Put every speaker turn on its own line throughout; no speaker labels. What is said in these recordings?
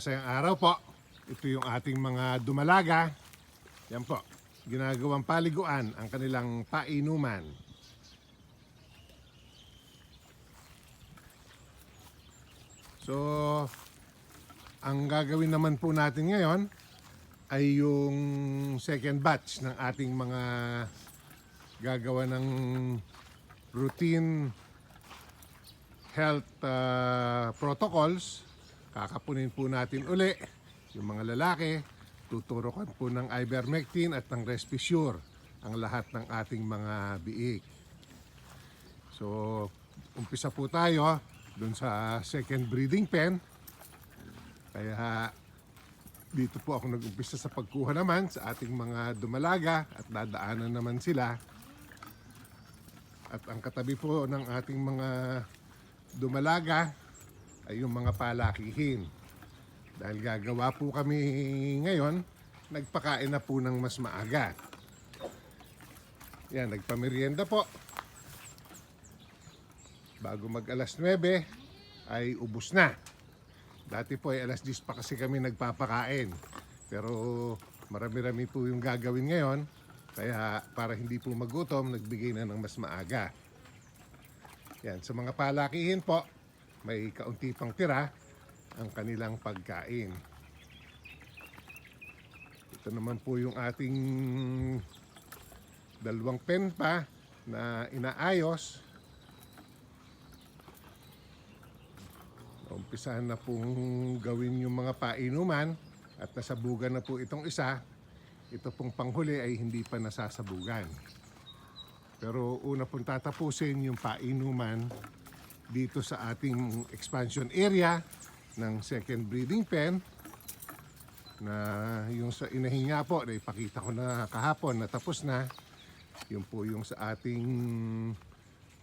masayang araw po. Ito yung ating mga dumalaga. Yan po. Ginagawang paliguan ang kanilang painuman. So, ang gagawin naman po natin ngayon ay yung second batch ng ating mga gagawa ng routine health uh, protocols. Kakapunin po natin uli yung mga lalaki. Tuturukan po ng ivermectin at ng Respisure ang lahat ng ating mga biik. So, umpisa po tayo dun sa second breeding pen. Kaya dito po ako nag-umpisa sa pagkuha naman sa ating mga dumalaga at dadaanan naman sila. At ang katabi po ng ating mga dumalaga ay yung mga palakihin. Dahil gagawa po kami ngayon, nagpakain na po ng mas maaga. Yan, nagpamerienda po. Bago mag alas 9 ay ubus na. Dati po ay alas 10 pa kasi kami nagpapakain. Pero marami-rami po yung gagawin ngayon. Kaya para hindi po magutom, nagbigay na ng mas maaga. Yan, sa mga palakihin po, may kaunti pang tira ang kanilang pagkain. Ito naman po yung ating dalawang pen pa na inaayos. Umpisahan na pong gawin yung mga painuman at nasabugan na po itong isa. Ito pong panghuli ay hindi pa nasasabugan. Pero una pong tatapusin yung painuman dito sa ating expansion area ng second breeding pen na yung sa inahinga po na ipakita ko na kahapon na tapos na yung po yung sa ating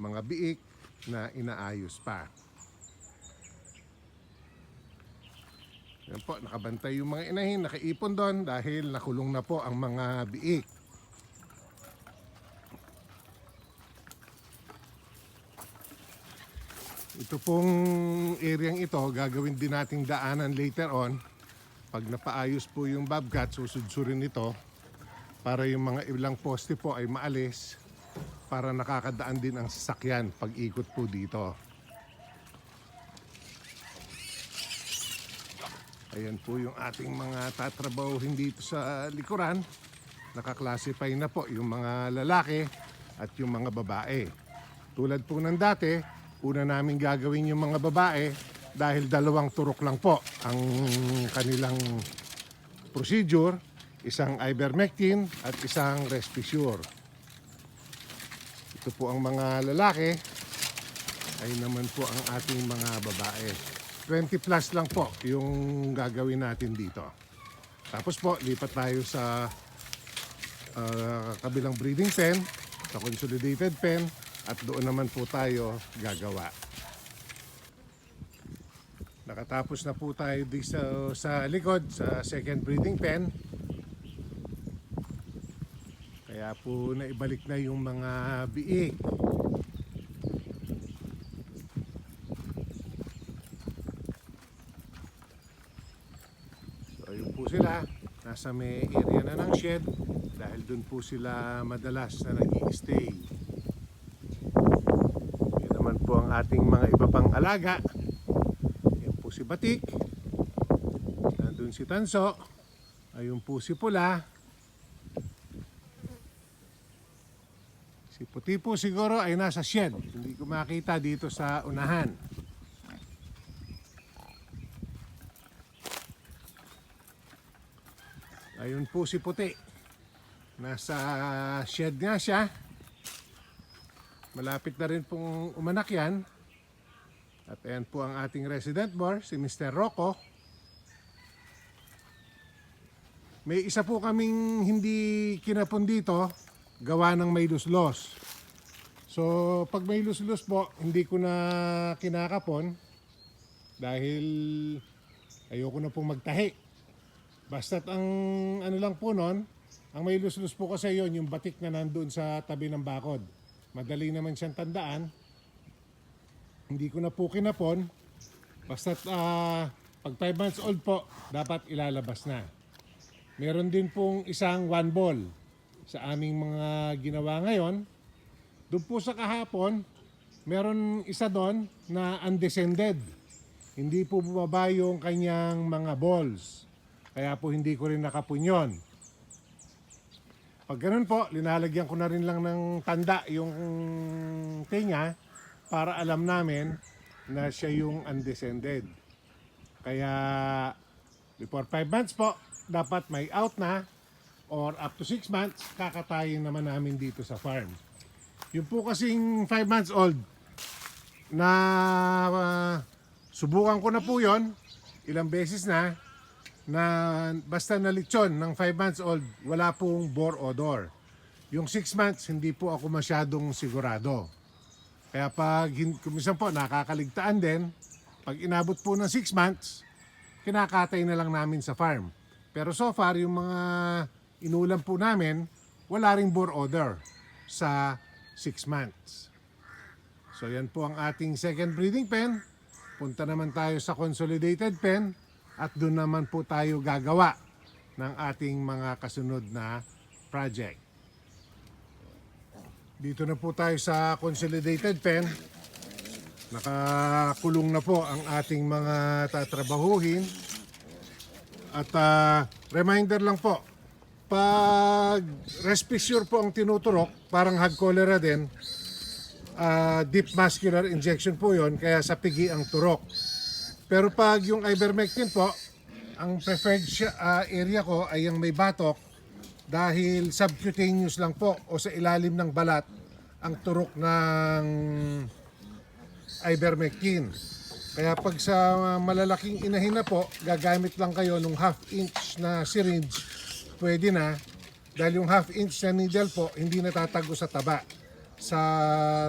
mga biik na inaayos pa. Yan po, nakabantay yung mga inahin, nakaipon doon dahil nakulong na po ang mga biik. Ito pong areang ito, gagawin din nating daanan later on. Pag napaayos po yung bobcat, susudsurin ito para yung mga ilang poste po ay maalis para nakakadaan din ang sasakyan pag ikot po dito. Ayan po yung ating mga tatrabahuhin dito sa likuran. Nakaklasify na po yung mga lalaki at yung mga babae. Tulad po ng dati, una namin gagawin yung mga babae dahil dalawang turok lang po ang kanilang procedure. Isang ivermectin at isang respisure. Ito po ang mga lalaki ay naman po ang ating mga babae. 20 plus lang po yung gagawin natin dito. Tapos po, lipat tayo sa ah, kabilang breeding pen, sa consolidated pen, at doon naman po tayo gagawa. Nakatapos na po tayo dito sa likod, sa second breeding pen. Kaya po naibalik na yung mga biik. So yun po sila, nasa may area na ng shed dahil dun po sila madalas na nag stay Yun naman po ang ating mga iba pang alaga. Yan po si Batik. Nandun si Tanso. Ayun po si Pula. Si Puti po siguro ay nasa shed. Hindi ko makita dito sa unahan. Ayun po si Puti. Nasa shed nga siya. Malapit na rin pong umanak yan. At ayan po ang ating resident boar, si Mr. Rocco. May isa po kaming hindi kinapon dito, gawa ng may luslos. So, pag may luslos po, hindi ko na kinakapon dahil ayoko na pong magtahi. Basta't ang ano lang po nun, ang may luslos po kasi yon yung batik na nandun sa tabi ng bakod. Madali naman siyang tandaan. Hindi ko na po kinapon. Basta't ah, Pag 5 months old po, dapat ilalabas na. Meron din pong isang one ball sa aming mga ginawa ngayon. Doon po sa kahapon, meron isa doon na undescended. Hindi po bumaba yung kanyang mga balls. Kaya po hindi ko rin nakapunyon. Pag ganun po, linalagyan ko na rin lang ng tanda yung tinga para alam namin na siya yung undescended. Kaya before 5 months po, dapat may out na or up to 6 months, kakatayin naman namin dito sa farm. Yung po kasing 5 months old, na ah, subukan ko na po yon ilang beses na, na basta na lechon ng 5 months old, wala pong bore odor. Yung 6 months, hindi po ako masyadong sigurado. Kaya pag kumisan po nakakaligtaan din, pag inabot po ng 6 months, kinakatay na lang namin sa farm. Pero so far, yung mga inulam po namin, wala ring bore odor sa 6 months. So yan po ang ating second breeding pen. Punta naman tayo sa consolidated pen at doon naman po tayo gagawa ng ating mga kasunod na project. Dito na po tayo sa consolidated pen. Nakakulong na po ang ating mga tatrabahuhin. At ah, reminder lang po, pag respissure po ang tinuturok, parang hag cholera din, ah, deep muscular injection po yon kaya sa pigi ang turok. Pero pag yung ivermectin po, ang preferred siya- ah, area ko ay yung may batok dahil subcutaneous lang po o sa ilalim ng balat ang turok ng ivermectin. Kaya pag sa malalaking inahin na po, gagamit lang kayo ng half inch na syringe, pwede na. Dahil yung half inch na needle po, hindi natatago sa taba. Sa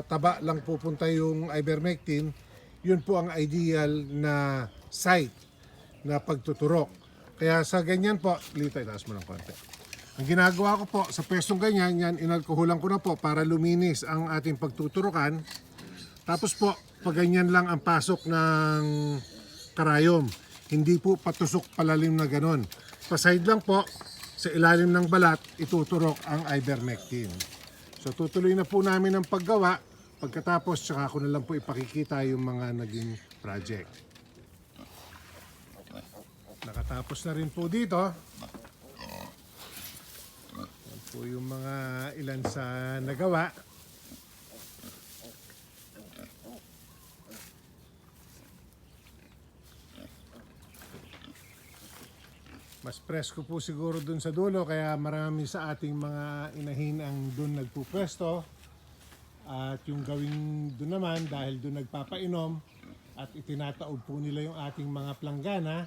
taba lang pupunta yung ivermectin, yun po ang ideal na site na pagtuturok. Kaya sa ganyan po, Lito, itaas mo ng konti. Ang ginagawa ko po sa pwestong ganyan, yan, inalkoholan ko na po para luminis ang ating pagtuturokan. Tapos po, pag ganyan lang ang pasok ng karayom. Hindi po patusok palalim na ganon. Paside lang po, sa ilalim ng balat, ituturok ang ivermectin. So tutuloy na po namin ang paggawa. Pagkatapos, tsaka ko na lang po ipakikita yung mga naging project. Nakatapos na rin po dito. Yan po yung mga ilan sa nagawa. Mas presko po siguro dun sa dulo kaya marami sa ating mga inahin ang dun nagpupwesto. At yung gawing dun naman dahil dun nagpapainom at itinataob po nila yung ating mga planggana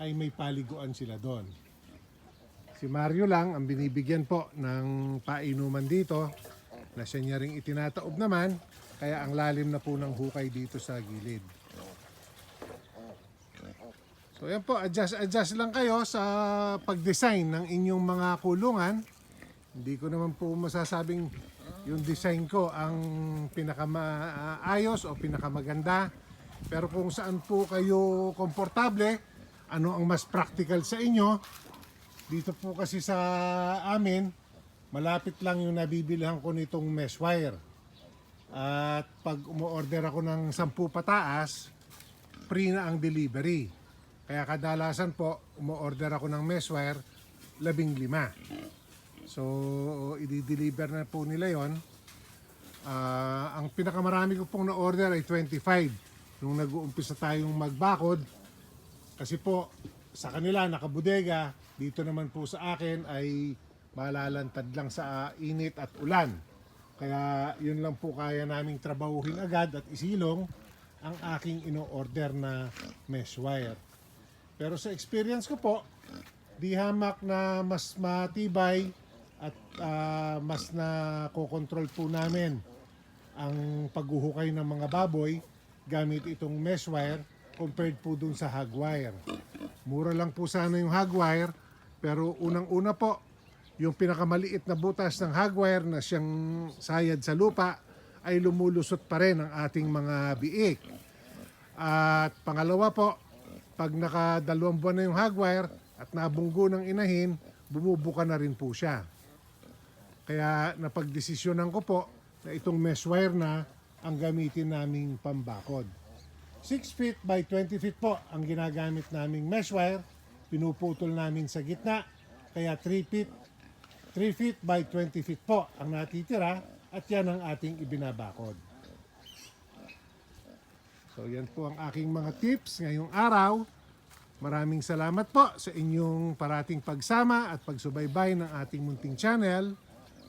ay may paliguan sila doon. Si Mario lang ang binibigyan po ng painuman dito na siya niya ring itinataob naman kaya ang lalim na po ng hukay dito sa gilid. So yan po, adjust-adjust lang kayo sa pag-design ng inyong mga kulungan. Hindi ko naman po masasabing yung design ko ang pinakamaayos o pinakamaganda. Pero kung saan po kayo komportable, ano ang mas practical sa inyo, dito po kasi sa amin, malapit lang yung nabibilihan ko nitong mesh wire. At pag umu-order ako ng 10 pataas, free na ang delivery. Kaya kadalasan po, umu-order ako ng mesh wire, labing lima. So, i-deliver na po nila yon. Ah, ang pinakamarami ko pong na-order ay 25. Nung nag-uumpisa tayong magbakod, kasi po, sa kanila, nakabudega, dito naman po sa akin ay malalantad lang sa init at ulan. Kaya yun lang po kaya naming trabahuhin agad at isilong ang aking ino-order na mesh wire. Pero sa experience ko po, di hamak na mas matibay at ah, mas na kokontrol po namin ang paghuhukay ng mga baboy gamit itong mesh wire compared po dun sa hog wire. Mura lang po sana yung hog wire pero unang-una po yung pinakamaliit na butas ng hog wire na siyang sayad sa lupa ay lumulusot pa rin ang ating mga biik. At pangalawa po, pag nakadalawang buwan na yung hagwire at nabunggo ng inahin, bumubuka na rin po siya. Kaya napagdesisyonan ko po na itong mesh wire na ang gamitin naming pambakod. 6 feet by 20 feet po ang ginagamit naming mesh wire. Pinuputol namin sa gitna. Kaya 3 feet 3 feet by 20 feet po ang natitira at yan ang ating ibinabakod. So yan po ang aking mga tips ngayong araw. Maraming salamat po sa inyong parating pagsama at pagsubaybay ng ating munting channel.